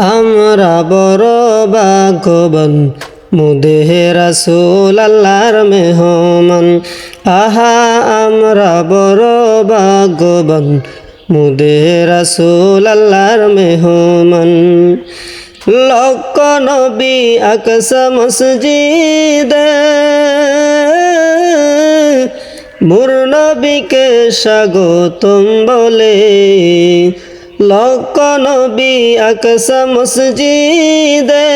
আমরা বড় ভাগ্যবান, মুদেহে রাসূল আল্লাহর মেহমান। আহা, আমরা বড় ভাগ্যবান, মুদেহে রাসূল আল্লাহর মেহমান। লক্ষ নবী আকসা মসজিদে, মোর নবীকে স্বাগতম বলে লক্ষ নবী আকসা মসজিদে,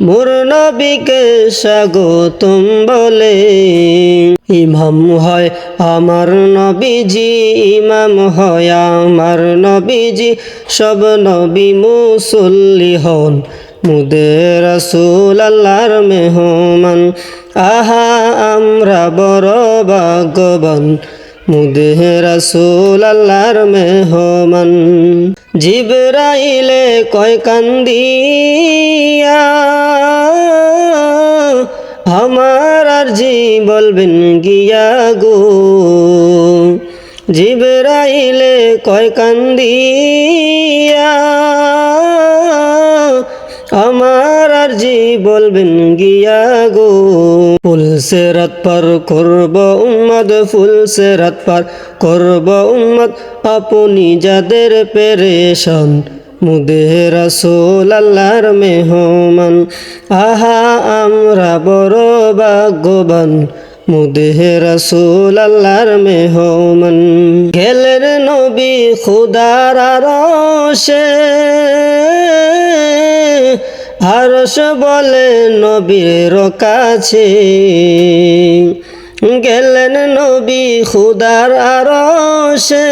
মোর নবীকে স্বাগতম বলে। ইমাম হয় আমার নবীজি, ইমাম হয় আমার নবীজি, সব নবী মুসল্লি হন মুদের রসুল আল্লাহর মেহমান। আহা, আমরা বড় ভাগ্যবান। মুদেহ রসুল আল্লাহর মেহমান। জিবরাইলে কয় কান্দিয়া, আমার আর জি বলবেন গিয়া গো। জিবরাইলে কয় কান্দিয়া আমার আর জি বলবেন গিয়া গো। ফুল সে রাত পার করব উম্মদ, ফুল সে রাত পার করব উম্মদ। আপনি যাদের পেরেশান মুদেহ রাসূল আল্লাহর মেহমান। আহা, আমরা বড় ভাগ্যবান মুদেহ রাসূল আল্লাহর মেহমান। গেলের নবী খুদার আরশে। আরশ বলে নবীর কাছে। গেলেন নবী খুদার আরশে।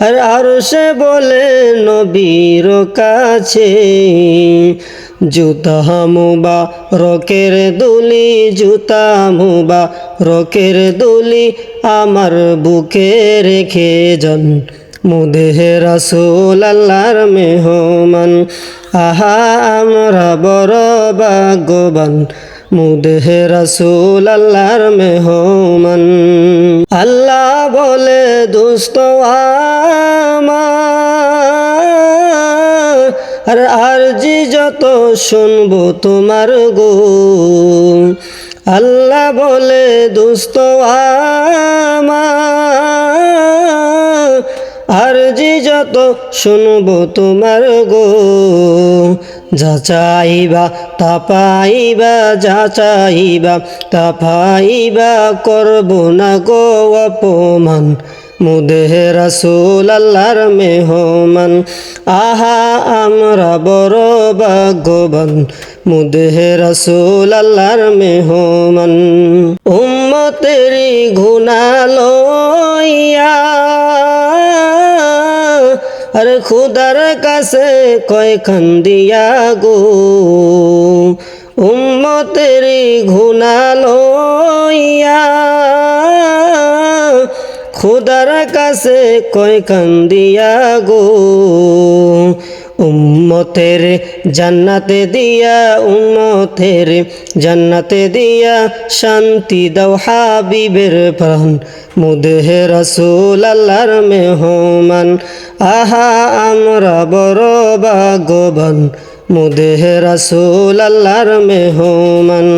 আর আরশে বলে নবীর কাছে। জুতা মুবা রকের দুলি, জুতা মুবা রকের দুলি আমার বুকে রেখে যান। মুদেহে রাসূল আল্লাহর মেহমান। আহা, আমরা বড় ভাগ্যবান। মুদেহে রাসূল আল্লাহর মেহমান। আল্লাহ বলে দুস্ত আর আরজি যত শুনব তোমার গো আল্লাহ বলে দুস্ত আমার আরজি যত শুনব তোমার গো যা চাইবা তা পাইবা যা চাইবা তা পাইবা করব না গো অপমান মুদেহ রাসূল আল্লাহর মেহমান আহা আমরা বড় ভাগ্যবান মুদেহ রাসূল আল্লাহর মেহমান উম্মতেরি গুণা লইয়া আর খুদার কাছে কয় খান্দিয়া গো? উম্মতের ঘুনা লইয়া খুদার কাছে কয় কান্দিয়া গো? উম্মতের, জান্নাতে দিয়া উম্মতের, জান্নাতে দিয়া শান্তি দাও হাবিবের প্রাণ। মুদেহে রসুল আল্লাহর মেহমান, আহা আমরা বড় বাগবান মুদেহে রসুল আল্লাহর মেহমান।